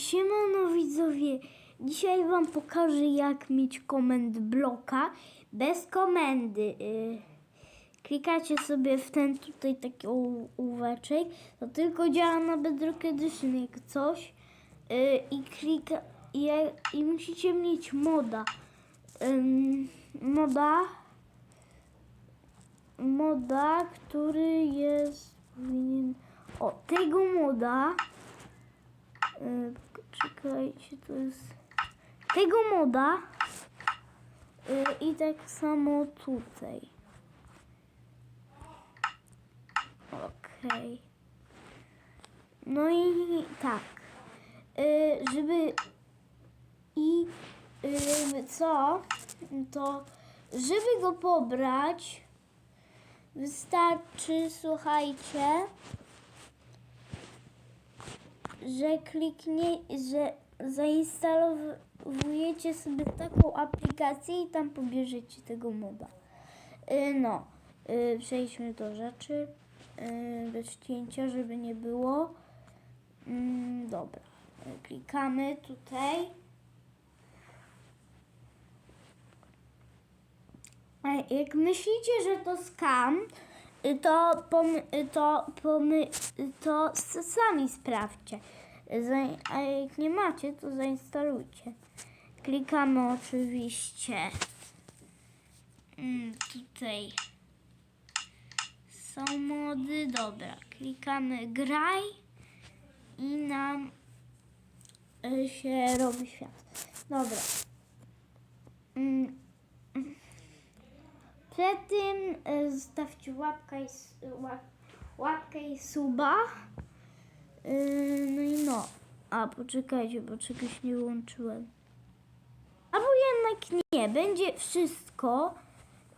Siemano widzowie, dzisiaj wam pokażę jak mieć komend bloka bez komendy. Y, klikacie sobie w ten tutaj taki ołóweczek, to tylko działa na Bedrock Edition jak coś. Y, i klika i, i musicie mieć moda. Moda. Moda, który jest o tego moda. Yy, czekajcie, to jest tego moda yy, i tak samo tutaj. Okej. No i tak, yy, żeby i yy, co, to żeby go pobrać wystarczy, słuchajcie, że kliknie, że zainstalujecie sobie taką aplikację i tam pobierzecie tego moda. Y, No, y, przejdźmy do rzeczy y, bez cięcia, żeby nie było. Mm, Dobra, Y, klikamy tutaj. A Jak myślicie, że to skam, y, to, pomy, y, to, pomy, y, to sami sprawdźcie. A jak nie macie, to zainstalujcie. Klikamy oczywiście mm, tutaj są mody, dobra. Klikamy graj i nam y, się robi świat. Dobra. Przed tym e, zostawcie łapkę i, łapkę i suba. Yy, no i no. A poczekajcie, bo czegoś nie łączyłem. Albo jednak nie. Będzie wszystko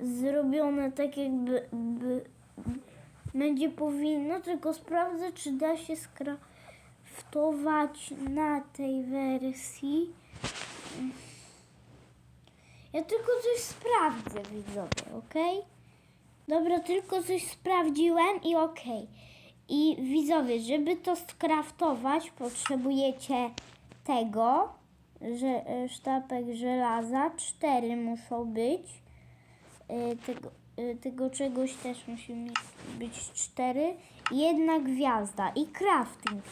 zrobione tak jakby by, będzie powinno, tylko sprawdzę, czy da się skraftować na tej wersji. Ja tylko coś sprawdzę, widzowie, ok? Dobra, tylko coś sprawdziłem i ok. I widzowie, żeby to skraftować, potrzebujecie tego, że e, sztabek żelaza, cztery muszą być. E, Tego, e, tego czegoś też musi być cztery. Jedna gwiazda i crafting.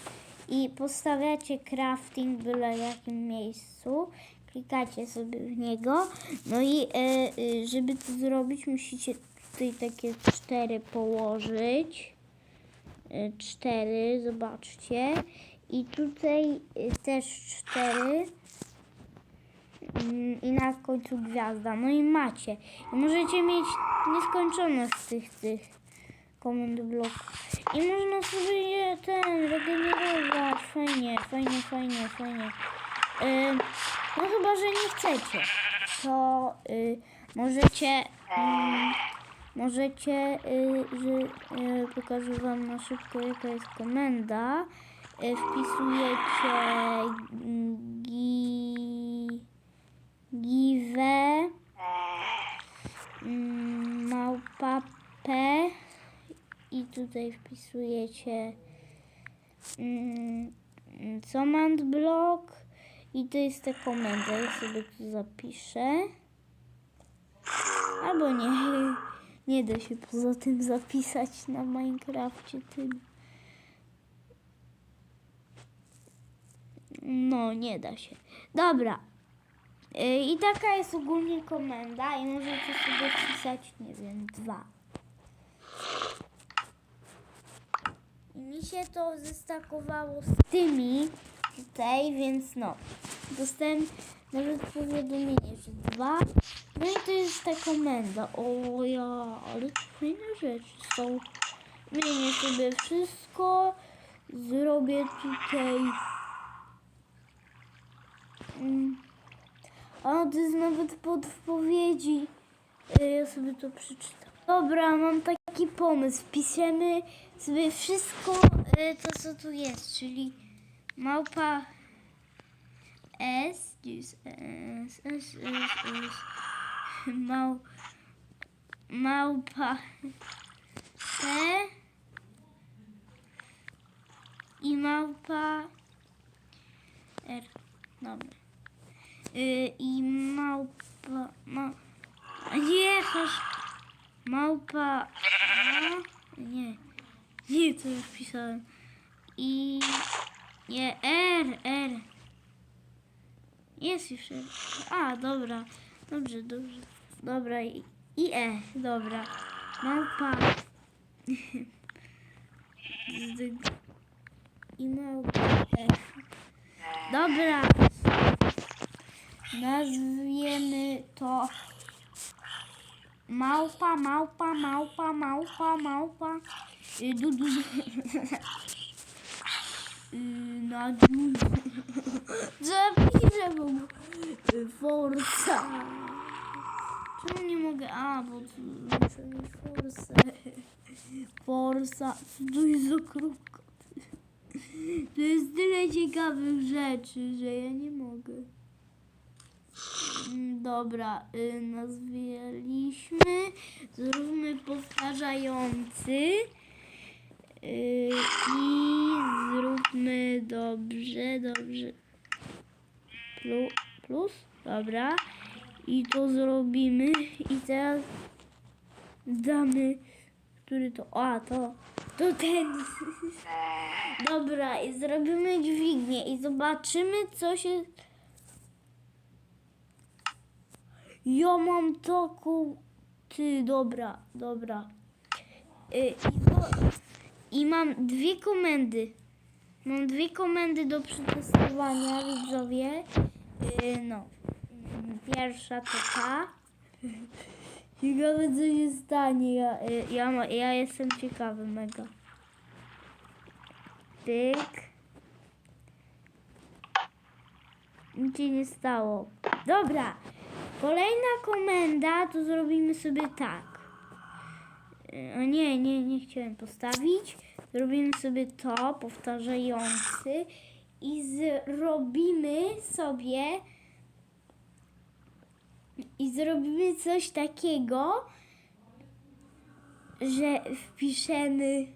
I postawiacie crafting w jakim miejscu. Klikacie sobie w niego. No i e, e, żeby to zrobić, musicie tutaj takie cztery położyć. E, cztery, zobaczcie. I tutaj e, też cztery. Mm, I na końcu gwiazda. No i macie. I możecie mieć nieskończoność tych, tych komend bloków. I można sobie ten regenerować. Fajnie, fajnie, fajnie, fajnie. No chyba, że nie chcecie. To y, możecie... ym, Możecie, y, że y, pokażę Wam na szybko jaka jest komenda. Y, wpisujecie gi, give mm, małpa p i tutaj wpisujecie mm, command block i to jest ta komenda. Ja sobie tu zapiszę. Albo nie. Nie da się poza tym zapisać na Minecrafcie tym. No, nie da się. Dobra. Y, I taka jest ogólnie komenda i możecie sobie wpisać, nie wiem, dwa. I mi się to zestakowało z tymi tutaj, więc no. Dostałem nawet powiadomienie, że dwa. No i to jest ta komenda. O ja, ale fajne rzeczy są. Zmienię sobie wszystko. Zrobię tutaj. Mm. A to jest nawet podpowiedzi. Y, Ja sobie to przeczytam. Dobra, mam taki pomysł. Wpiszemy sobie wszystko y, to, co tu jest, czyli małpa S, S, S, S, S, mał, małpa P i małpa R. Dobra. Y, I małpa. Ma... Nie, hasz. Małpa. A? Nie. Nie, to już pisałem. I. Nie, R, R. Jest już R. A, dobra. Dobrze, dobrze. Dobra, i, i E, dobra. Małpa. I małpa E. Dobra. Nazwiemy to małpa, małpa, małpa, małpa, małpa. Y, Du, du, du. Na du. Zapiszę w ogóle. Forza. Czemu nie mogę? A, bo muszę mieć forsę. Forza. Tu jest za krótko. To jest tyle ciekawych rzeczy, że ja nie mogę. Mm, Dobra, y, nazwaliśmy. Zróbmy powtarzający. Y, I zróbmy dobrze, dobrze. Plu, plus, dobra. I to zrobimy. I teraz damy. Który to? A, to. To ten. Dobra, i zrobimy dźwignię i zobaczymy, co się. Ja mam taką. Ty, dobra, dobra. Y, i, to... I mam dwie komendy. Mam dwie komendy do przetestowania, widzowie. Y, no. Pierwsza to ta. Ciekawe, co się stanie. Ja, y, ja, ja jestem ciekawy mega. Pyk. Nic się nie stało. Dobra. Kolejna komenda to zrobimy sobie tak. E, O nie, nie, nie chciałem postawić. Zrobimy sobie to, powtarzający. I zrobimy sobie. I zrobimy coś takiego, że wpiszemy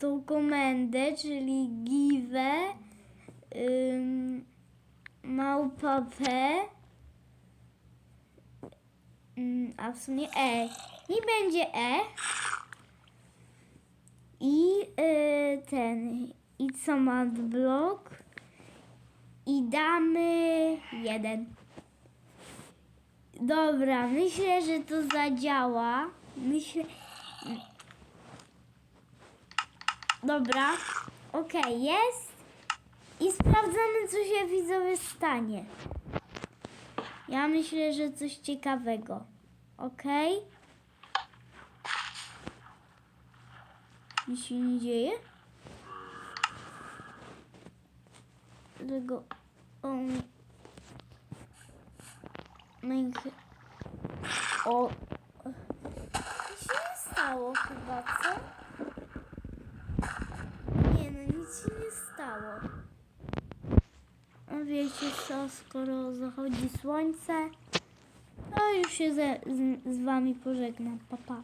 tą komendę, czyli give ym, małpa p ym, a w sumie e. I będzie e i y, ten i command block i damy jeden. Dobra, myślę, że to zadziała. Myślę. Dobra, okej, jest. I sprawdzamy, co się widzowie stanie. Ja myślę, że coś ciekawego. Okej? Nic się nie dzieje? Tego... Um, Minecraft... O... Nic się nie stało chyba, co? Nie no, nic się nie stało. A wiecie co, skoro zachodzi słońce, to już się ze, z, z wami pożegnam. Pa, pa.